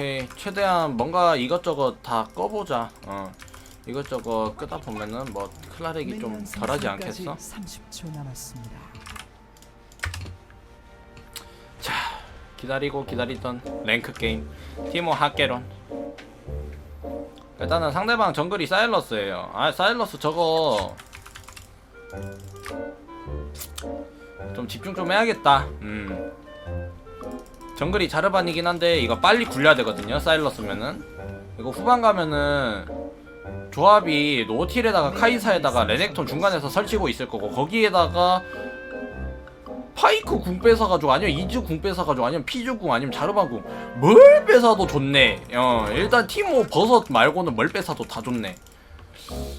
오케이. 최대한 뭔가 이것저것 다 꺼보자. 어. 이것저것 끄다 보면은 뭐 클라렉이 좀 덜하지 않겠어? 30초 남았습니다. 자 기다리고 기다리던 랭크 게임. 티모 하케론. 일단은 상대방 정글이 사일러스예요. 아 사일러스 저거 좀 집중 좀 해야겠다. 음 정글이 자르반이긴 한데 이거 빨리 굴려야 되거든요 사일러스면은. 이거 후반 가면은 조합이 노틸에다가 카이사에다가 레넥톤 중간에서 설치고 있을 거고 거기에다가 파이크 궁 뺏어가지고 아니면 이즈 궁 뺏어가지고 아니면 피즈 궁 아니면 자르반 궁뭘 뺏어도 좋네. 어 일단 티모 버섯 말고는 뭘 뺏어도 다 좋네.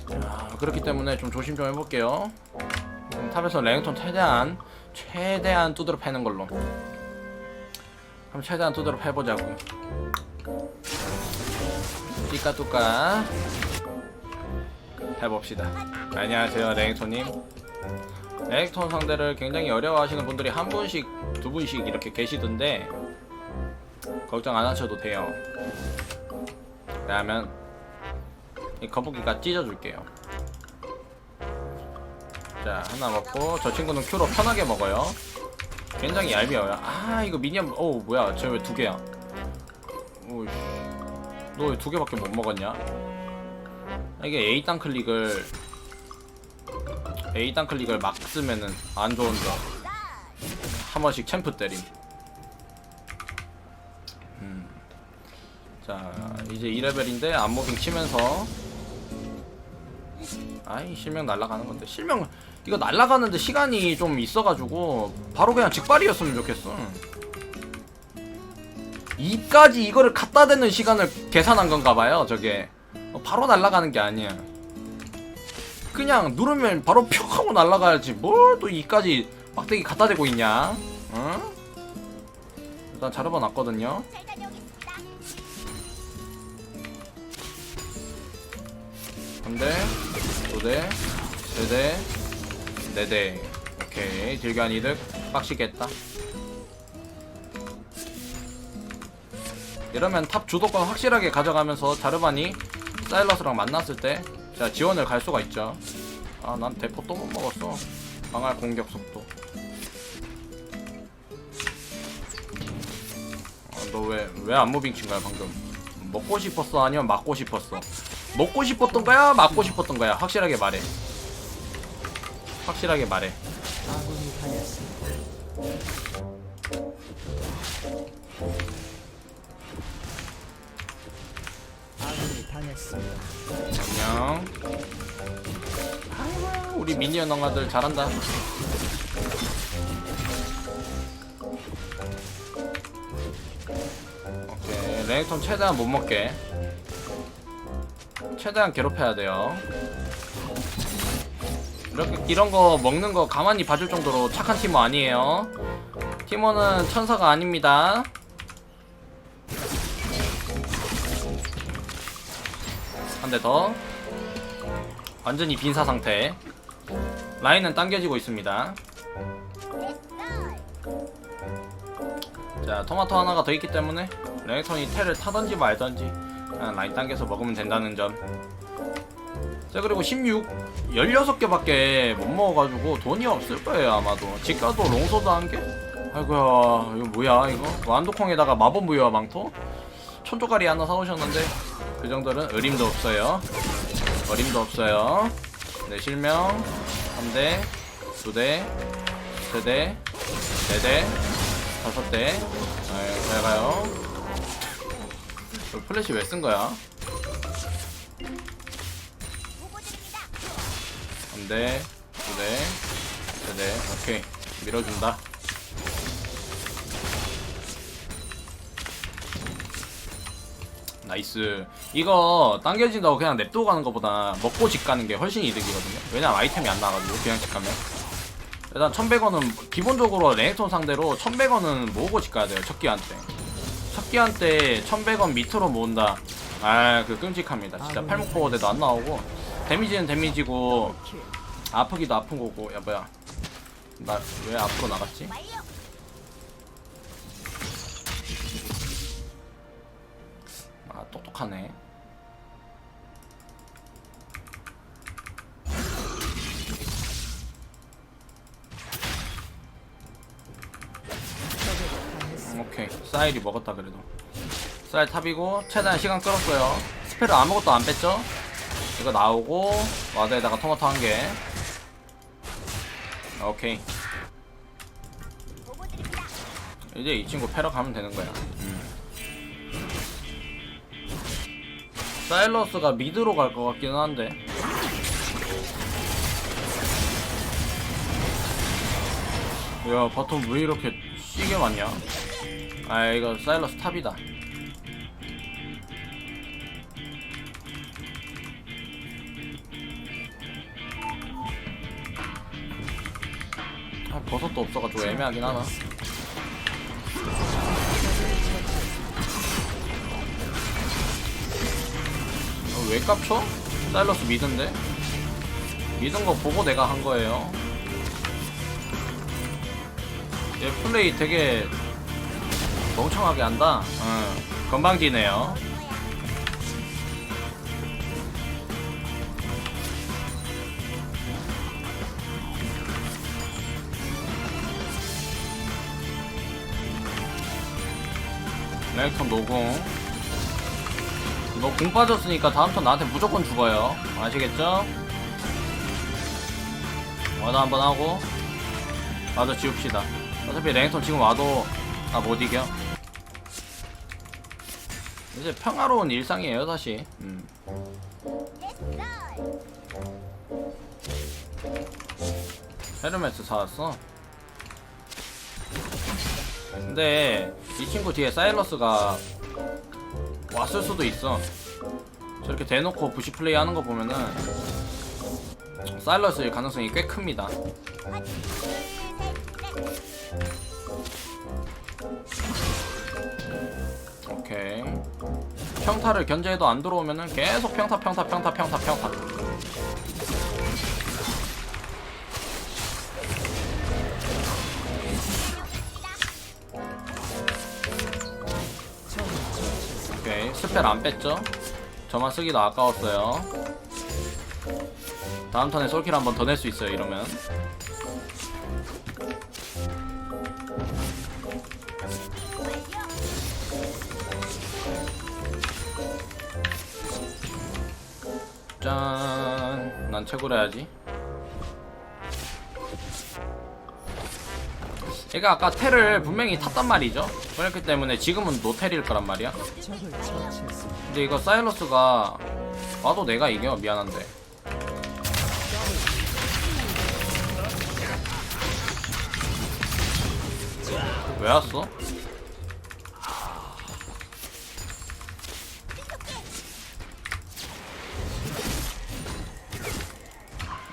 자, 그렇기 때문에 좀 조심 좀 해볼게요. 음, 탑에서 레넥톤 최대한 최대한 두드러 패는 걸로 그럼 최대한 두드러 패보자고. 띠까뚜까. 해봅시다. 안녕하세요 레넥톤님. 레넥톤 상대를 굉장히 어려워하시는 분들이 한 분씩 두 분씩 이렇게 계시던데 걱정 안 하셔도 돼요. 왜냐하면 이 거북이가 찢어줄게요. 자 하나 먹고 저 친구는 큐로 편하게 먹어요 굉장히 얄미워요. 아 이거 미니언 어 뭐야? 쟤 왜 두 개야? 오이씨. 너 왜 두 개밖에 못 먹었냐? 아, 이게 A 땅 클릭을 A 땅 클릭을 막 쓰면은 안 좋은 점한 번씩 챔프 때림. 음. 자 이제 2레벨인데 안무빙 치면서. 아이 실명 날라가는 건데. 실명 이거 날라가는데 시간이 좀 있어가지고 바로 그냥 직발이었으면 좋겠어. 이까지 이거를 갖다 대는 시간을 계산한 건가 봐요 저게. 어, 바로 날라가는 게 아니야. 그냥 누르면 바로 표 하고 날라가야지. 뭘 또 이까지 막대기 갖다 대고 있냐? 응? 일단 자르바 놨거든요. 한대 두대 세대 네대 오케이. 딜간 이득. 빡시겠다. 이러면 탑 주도권 확실하게 가져가면서 자르반이 사일러스랑 만났을 때 제가 지원을 갈 수가 있죠. 아 난 대포 또 못 먹었어. 강할 공격 속도. 아, 너왜 왜 안 무빙 친 거야 방금? 먹고 싶었어? 아니면 맞고 싶었어? 먹고 싶었던 거야? 맞고 싶었던 거야? 확실하게 말해 확실하게 말해. 아군이 당했습니다. 아군이 당했습니다. 안녕. 아이고 우리 미니언 엉아들 잘한다. 오케이. 레넥톤 최대한 못 먹게. 최대한 괴롭혀야 돼요 이렇게 이런 거 먹는 거 가만히 봐줄 정도로 착한 팀워 아니에요. 팀워는 천사가 아닙니다. 한 대 더. 완전히 빈사 상태. 라인은 당겨지고 있습니다. 자 토마토 하나가 더 있기 때문에 레넥톤이 테를 타던지 말던지 그냥 라인 당겨서 먹으면 된다는 점 자 그리고 16 16개밖에 못 먹어가지고 돈이 없을 거예요 아마도. 집가도 롱소드 한개? 아이고야 이거 뭐야 이거? 완도콩에다가 마법 무효와 망토? 촌조가리 하나 사오셨는데 그 정도는 의림도 없어요. 어림도 없어요. 네 실명. 한대 두대 세대 네대 다섯대. 아유 잘 가요. 저 플래시 왜 쓴 거야 한대 두대 세대 오케이. 밀어준다. 나이스. 이거 당겨진다고 그냥 냅두고 가는 것보다 먹고 집 가는 게 훨씬 이득이거든요. 왜냐면 아이템이 안 나가지고 그냥 집 가면. 일단 1100원은 기본적으로 레넥톤 상대로 1100원은 모으고 집 가야 돼요 첫 기한테. 첫 기한테 1100원 밑으로 모은다. 아 그 끔찍합니다. 진짜 팔목보호대도 안 나오고 데미지는 데미지고 아프기도 아픈 거고. 야 뭐야. 나 왜 앞으로 나갔지? 적에게 당했습니다. 오케이. 사일이 먹었다 그래도. 사일 탑이고 최대한 시간 끌었어요. 스펠을 아무것도 안 뺐죠 이거 나오고 와드에다가 토마토 한 개. 오케이. 이제 이 친구 패러 가면 되는 거야. 음. 사일러스가 미드로 갈 것 같기는 한데. 야 바텀 왜 이렇게 시게 많냐? 아 이거 사일러스 탑이다 아 버섯도 없어가지고 애매하긴 하나 어, 왜 깝쳐? 사일러스 미드인데? 미든 거 보고 내가 한 거예요 얘 플레이 되게 멍청하게 한다. 응. 건방지네요. 렉턴 노공. 너 공 빠졌으니까 다음 턴 나한테 무조건 죽어요. 아시겠죠? 와도 한번 하고 와도 지웁시다. 어차피 랭턴 지금 와도 아못 이겨. 이제 평화로운 일상이에요 다시. 음. 헤르메스 사왔어. 근데 이 친구 뒤에 사일러스가 왔을 수도 있어. 저렇게 대놓고 부시 플레이 하는 거 보면은 사일러스일 가능성이 꽤 큽니다. 오케이. 평타를 견제해도 안 들어오면은 계속 평타 평타 평타 평타 평타. 스펠 안 뺐죠? 저만 쓰기도 아까웠어요. 다음 턴에 솔킬 한번 더 낼 수 있어요, 이러면. 짠. 난 최고로 해야지. 얘가 아까 텔을 분명히 탔단 말이죠. 그렇기 때문에 지금은 노텔일 거란 말이야. 근데 이거 사일러스가 와도 내가 이겨 미안한데 왜 왔어?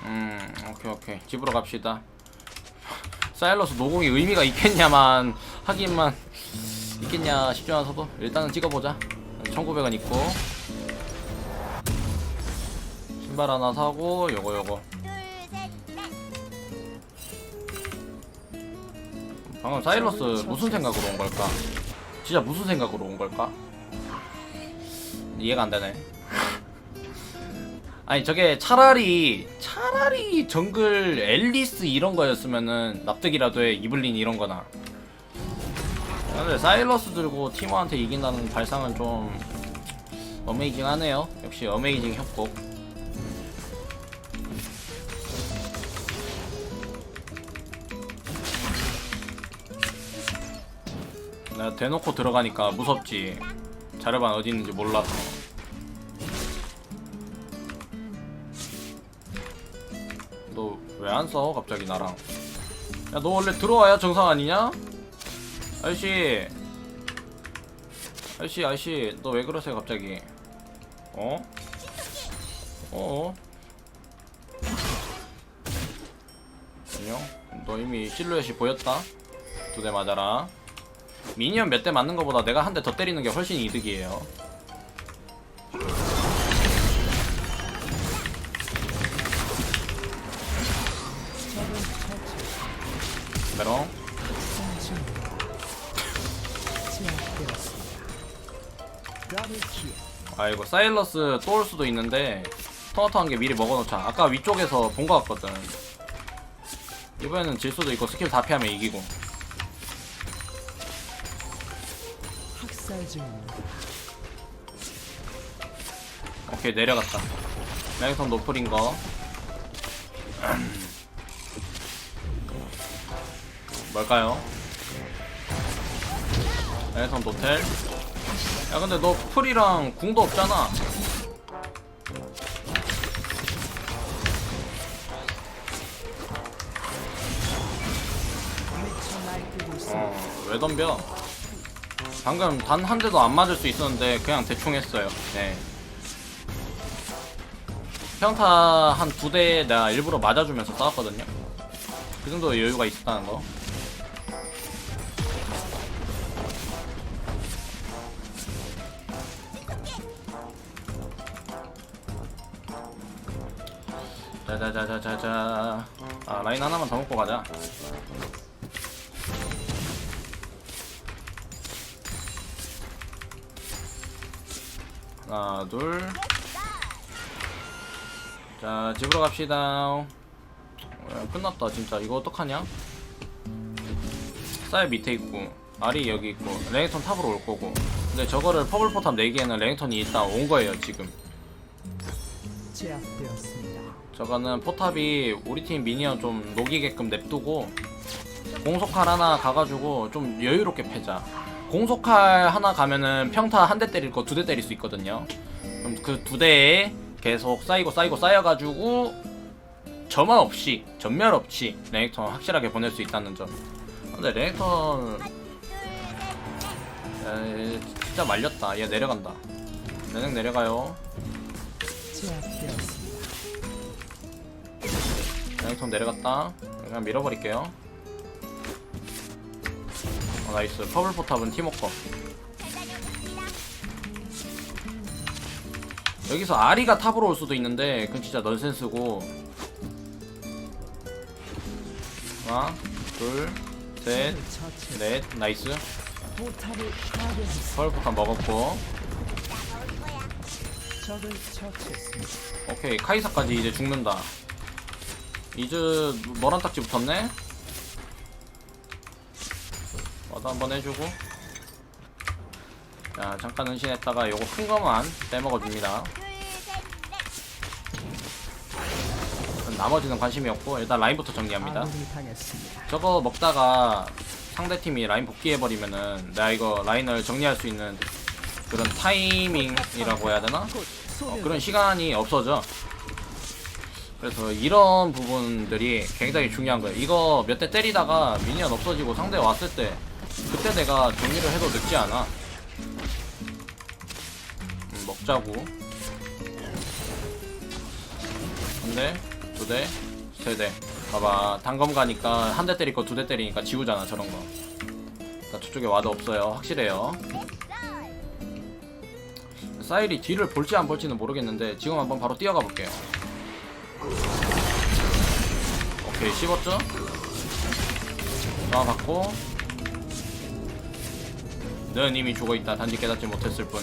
음 오케이 오케이 집으로 갑시다 사일러스 노공이 의미가 있겠냐만 하기만 있겠냐 싶지 않아서도 일단은 찍어보자 1900원 있고 신발 하나 사고 요거 요거 방금 사일러스 무슨 생각으로 온 걸까? 진짜 무슨 생각으로 온 걸까? 이해가 안 되네. 아니 저게 차라리 차라리 정글 앨리스 이런 거였으면은 납득이라도 해 이블린 이런 거나. 근데 사일러스 들고 티모한테 이긴다는 발상은 좀 어메이징 하네요. 역시 어메이징 협곡. 내가 대놓고 들어가니까 무섭지. 자르반 어디 있는지 몰라서. 왜안 써? 갑자기 나랑. 야, 너 원래 들어와야 정상 아니냐? 아저씨. 아저씨, 아저씨, 너 왜 그러세요, 갑자기? 어? 어? 안녕? 너 이미 실루엣이 보였다? 두 대 맞아라. 미니언 몇 대 맞는 것보다 내가 한 대 더 때리는 게 훨씬 이득이에요. 아 이거 사일러스 또 올 수도 있는데 토마토 한개 미리 먹어놓자. 아까 위쪽에서 본 거 같거든. 이번에는 질 수도 있고 스킬 다 피하면 이기고. 오케이 내려갔다. 랭턴 노플인 거. 뭘까요? 랭턴 노텔 야 근데 너 풀이랑 궁도 없잖아. 있습니다. 어왜 덤벼? 방금 단 한 대도 안 맞을 수 있었는데 그냥 대충 했어요. 네. 평타 한 두 대 내가 일부러 맞아주면서 싸웠거든요. 그 정도 여유가 있었다는 거 자자자자자자 아 라인 하나만 더 먹고 가자 하나 둘. 자 집으로 갑시다. 어, 끝났다 진짜 이거 어떡하냐? 쌀 밑에 있고 알이 여기 있고 레이턴 탑으로 올 거고. 근데 저거를 퍼블 포탑 내기에는 레이턴이 일단 온 거예요 지금. 제압되었습니다. 저거는 포탑이 우리 팀 미니언 좀 녹이게끔 냅두고 공속칼 하나 가가지고 좀 여유롭게 패자. 공속칼 하나 가면은 평타 한 대 때릴 거 두 대 때릴 수 있거든요. 그럼 그 두 대에 계속 쌓이고 쌓이고 쌓여가지고 저만 없이 전멸 없이 레넥턴 확실하게 보낼 수 있다는 점. 근데 레넥턴 에, 진짜 말렸다. 얘 내려간다. 레넥 내려가요. 제압되었습니다. 레넥턴 내려갔다. 그냥 밀어버릴게요. 어, 나이스. 퍼블 포탑은 팀워커. 여기서 아리가 탑으로 올 수도 있는데 그건 진짜 넌센스고. 하나, 둘, 셋, 처치. 넷, 나이스. 퍼블 포탑 먹었고. 오케이 카이사까지 이제 죽는다. 이즈 머란 딱지 붙었네. 와도 한번 해주고. 자 잠깐 은신했다가 요거 큰 거만 빼먹어 줍니다. 나머지는 관심이 없고 일단 라인부터 정리합니다. 저거 먹다가 상대팀이 라인 복귀해버리면은 내가 이거 라인을 정리할 수 있는 그런 타이밍이라고 해야 되나? 곧 어. 그런 시간이 없어져. 그래서 이런 부분들이 굉장히 중요한 거예요. 이거 몇 대 때리다가 미니언 없어지고 상대 왔을 때 그때 내가 정리를 해도 늦지 않아. 음, 먹자고. 한 대, 두 대, 세 대. 봐봐, 단검 가니까 한 대 때릴 거 두 대 때리니까 지우잖아 저런 거. 나 저쪽에 와도 없어요. 확실해요. 사일이 뒤를 볼지 안 볼지는 모르겠는데 지금 한번 바로 뛰어가 볼게요. 오케이 씹었죠? 나받고 넌 이미 죽어있다 단지 깨닫지 못했을 뿐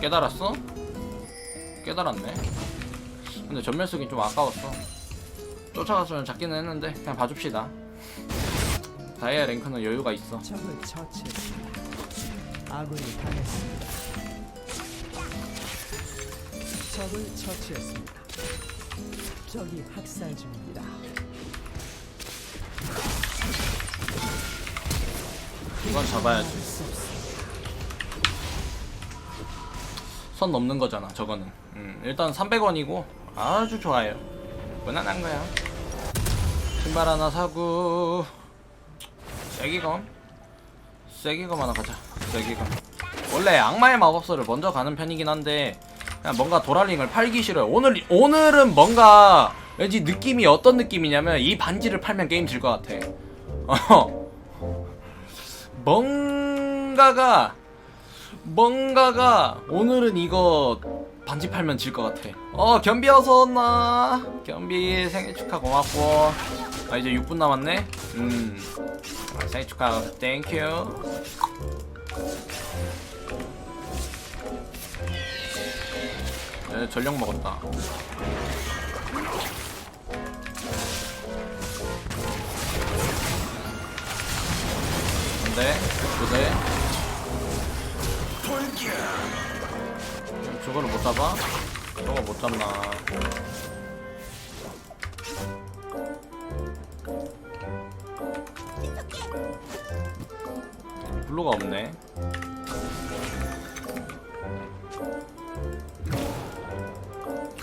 깨달았어? 깨달았네 근데 전멸 쓰긴 좀 아까웠어 쫓아갔으면 잡기는 했는데 그냥 봐줍시다 다이아 랭크는 여유가 있어 적을 당했습니다. 적을 처치했습니다. 적이 학살 중입니다. 이건 잡아야지. 선 넘는 거잖아 저거는. 음, 일단 300원이고 아주 좋아요. 무난한 거야. 신발 하나 사고. 세기검. 세기검 하나 가자. 세기검. 원래 악마의 마법서를 먼저 가는 편이긴 한데 그냥 뭔가 도랄링을 팔기 싫어요 오늘 오늘은 뭔가 왠지 느낌이 어떤 느낌이냐면 이 반지를 팔면 게임 질 것 같아 어 뭔가가 뭔가가 오늘은 이거 반지 팔면 질 것 같아. 어 겸비 어서 온나. 겸비 생일 축하 고맙고. 아 이제 6분 남았네. 음 아, 생일 축하 땡큐. 얘 전력 먹었다. 근데 그대 저거를 못 잡아? 저거 못 잡나? 블루가 없네.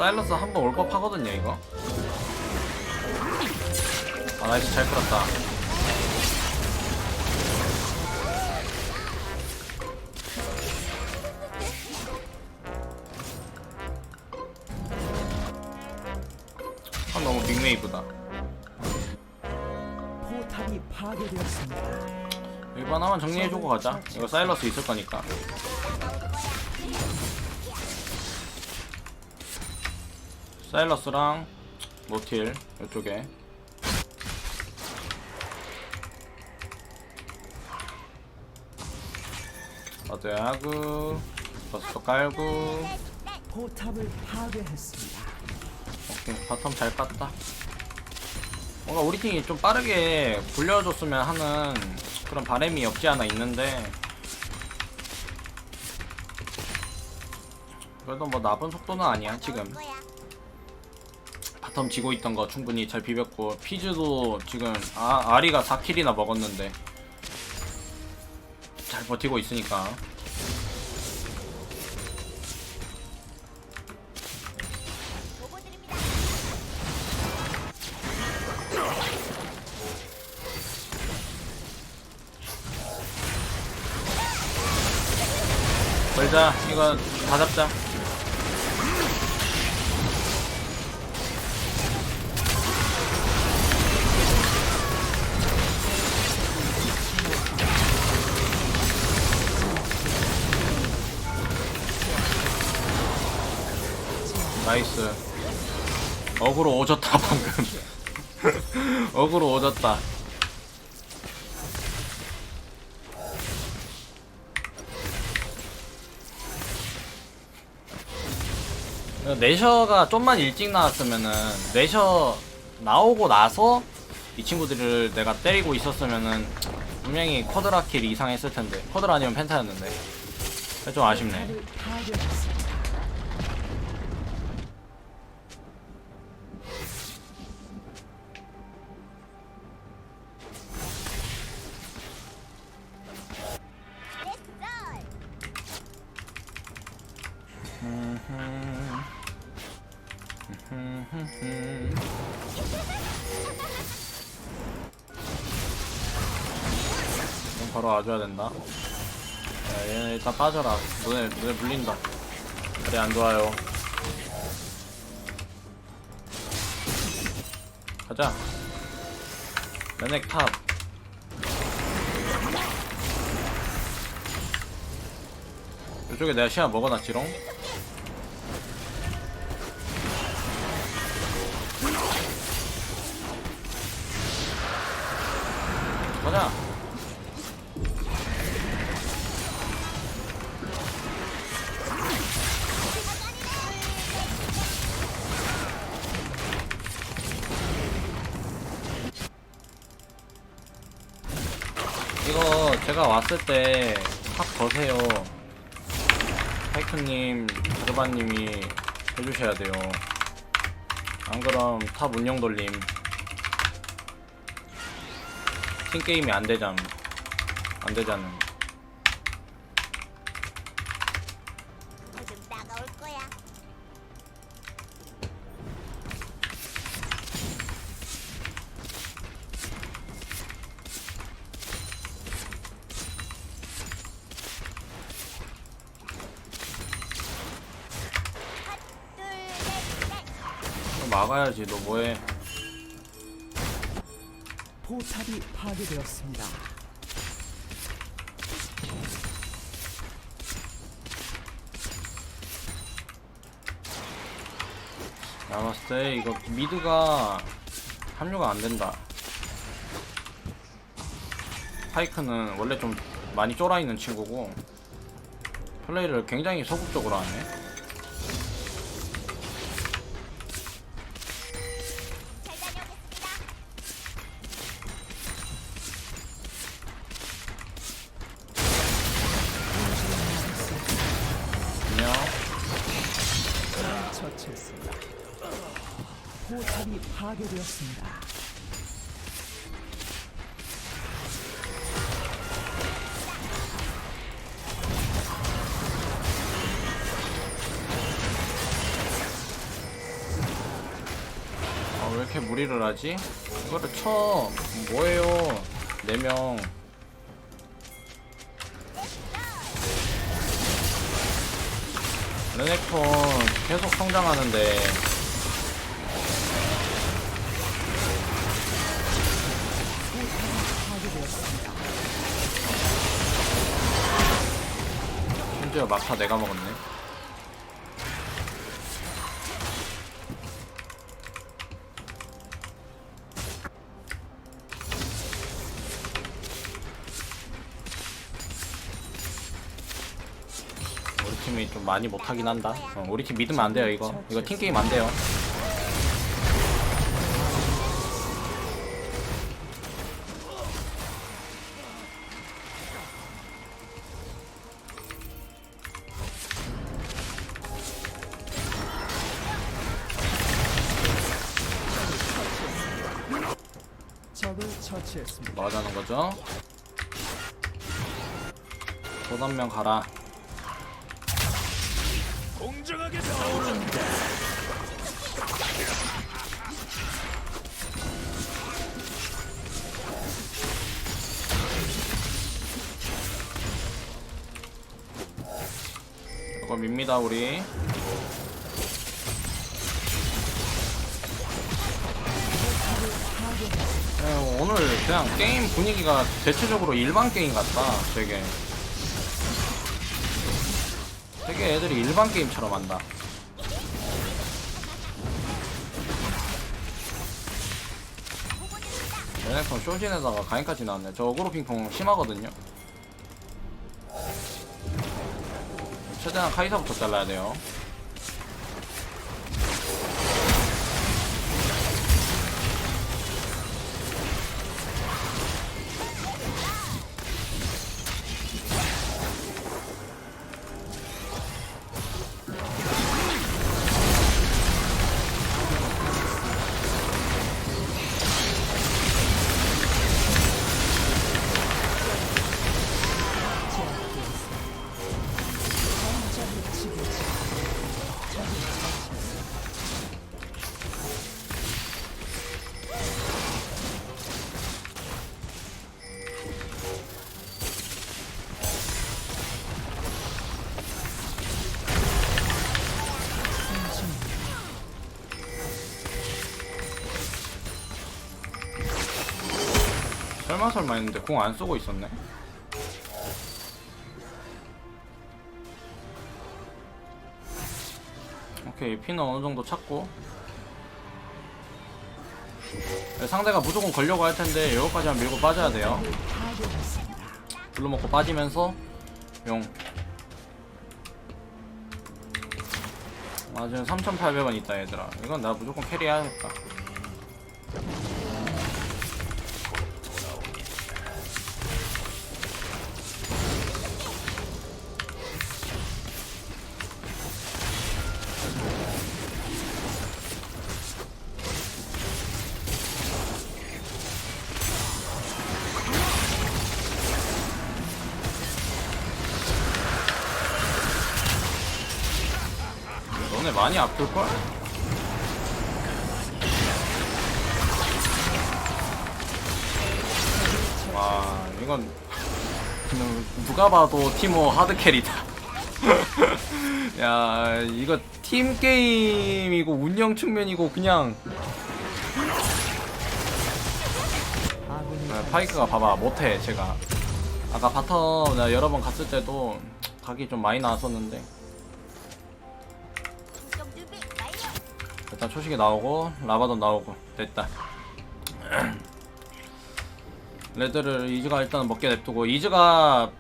사일러스 한 번 올 법 하거든요 이거. 아 나이스 잘 끌었다. 아 너무 빅메이브다. 포탑이 파괴되었습니다. 이거 하나만 정리해주고 가자. 이거 사일러스 있을 거니까. 사일러스랑 모틸 이쪽에. 어드하고 버스도 깔고 포탑을 파괴했습니다. 오케이 바텀 잘 깠다 뭔가 우리 팀이 좀 빠르게 굴려줬으면 하는 그런 바람이 없지 않아 있는데 그래도 뭐 나쁜 속도는 아니야 지금 바텀 지고 있던 거 충분히 잘 비볐고 피즈도 지금 아, 아리가 4킬이나 먹었는데 잘 버티고 있으니까. 걸자. 이거 다 잡자 나이스. 어그로 오졌다 방금. 어그로 오졌다. 내셔가 좀만 일찍 나왔으면은 내셔 나오고 나서 이 친구들을 내가 때리고 있었으면은 분명히 쿼드라킬 이상 했을 텐데. 쿼드라 아니면 펜타였는데. 좀 아쉽네 된다 야, 얘는 일단 빠져라. 눈에 눈에 물린다. 그래 안 좋아요. 가자. 레넥 탑. 이쪽에 내가 시야 먹어놨지롱. 가자 제가 왔을 때탑 거세요. 파이크님, 자르바님이 해주셔야 돼요. 안 그럼 탑 운영 돌림. 팀 게임이 안 되잖. 안 되잖아. 좀 따가울 거야. 둘, 셋, 넷. 좀 막아야지. 너 뭐해? 포탑이 파괴되었습니다. 나 봤을 때 이거 미드가 합류가 안 된다. 파이크는 원래 좀 많이 쫄아 있는 친구고 플레이를 굉장히 소극적으로 하네. 처치했습니다. 포탑이 파괴되었습니다. 아, 왜 이렇게 무리를 하지? 이거를 쳐. 뭐예요? 4명. 레넥톤 계속 성장하는데. 심지어 막타 내가 먹었네. 팀이 좀 많이 못하긴 한다. 어, 우리 팀 믿으면 안 돼요 이거. 이거 팀 게임 안 돼요. 처치했습니다. 뭐 하자는 거죠? 도단면 가라. 밉니다 우리. 네, 오늘 그냥 게임 분위기가 대체적으로 일반 게임 같다. 되게. 되게 애들이 일반 게임처럼 한다. 레넥톤 쇼진에다가 가인까지 나왔네. 저 어그로 핑퐁 심하거든요. 최대한 카이사부터 잘라야 돼요. 설마 설마 했는데 공 안 쏘고 있었네. 오케이 피는 어느 정도 찾고 네, 상대가 무조건 걸려고 할 텐데 여기까지 한 밀고 빠져야 돼요. 파괴했습니다. 불러 먹고 빠지면서 용. 아 지금 3,800원 있다 얘들아. 이건 나 무조건 캐리해야겠다. 많이 아플걸? 와 이건 그냥 누가 봐도 티모 하드캐리다. 야 이거 팀 게임이고 운영 측면이고 그냥 아군이 아, 파이크가 봐봐 못해 제가. 아까 바텀 여러 번 갔을 때도 각이 좀 많이 나왔었는데 일단 초식이 나오고 라바도 나오고 됐다 레드를 이즈가 일단 먹게 냅두고 이즈가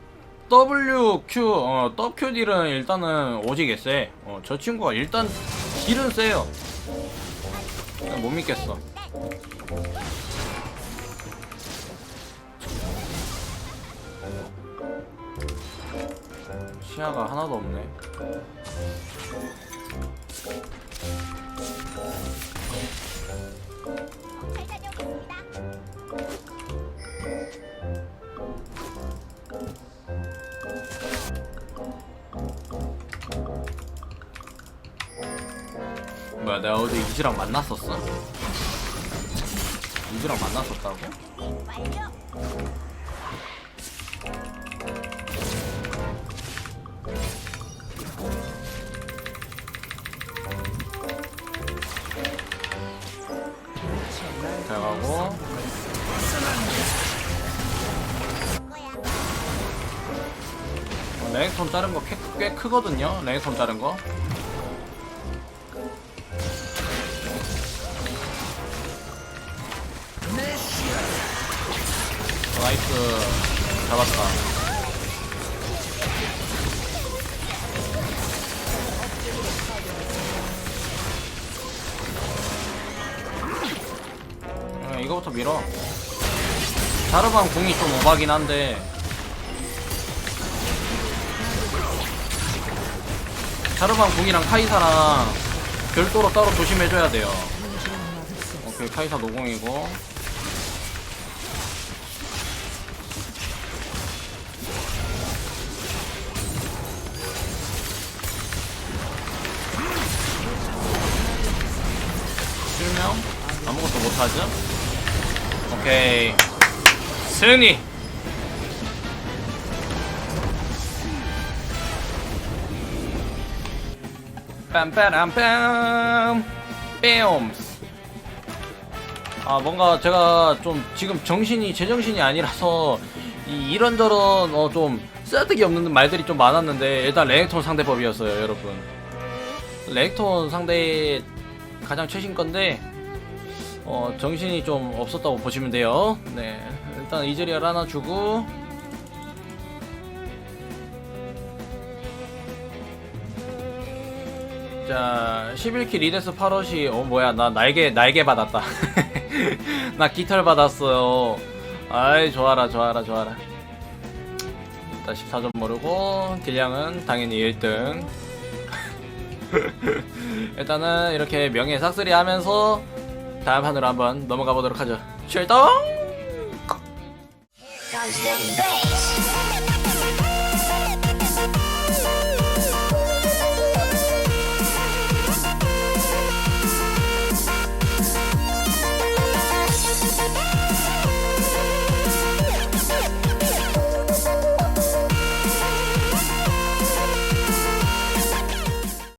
WQ 어 WQ딜은 일단은 오지게 세. 어, 저 친구가 일단 딜은 세요. 못 믿겠어. 시야가 하나도 없네. 뭐야 내가 어제 이지랑 만났었어? 이지랑 만났었다고? 완료. 어, 레넥톤 자른 거 꽤 크거든요. 레넥톤 자른 거. 어, 나이스. 잡았다. 어, 이거부터 밀어. 자르반 공이 좀 오바긴 한데 자르반 공이랑 카이사랑 별도로 따로 조심해줘야 돼요. 오케이 카이사 노공이고. 실명? 아무것도 못하죠? 오케이. 승리 빰빠람빰. 뺨스 아 뭔가 제가 좀 지금 정신이 제정신이 아니라서 이 이런저런 어 좀 쓰잘데기 없는 말들이 좀 많았는데 일단 레넥톤 상대법이었어요 여러분. 레넥톤 상대 가장 최신 건데 어 정신이 좀 없었다고 보시면 돼요. 네 일단 이즈리얼 하나 주고 자 11킬 리데스 파럿이 어 뭐야 나 날개 날개 받았다. 나 깃털 받았어요. 아이 좋아라 좋아라 좋아라. 일단 14점 모르고 딜량은 당연히 1등. 일단은 이렇게 명예 싹쓸이 하면서 다음 판으로 한번 넘어가 보도록 하죠. 출동.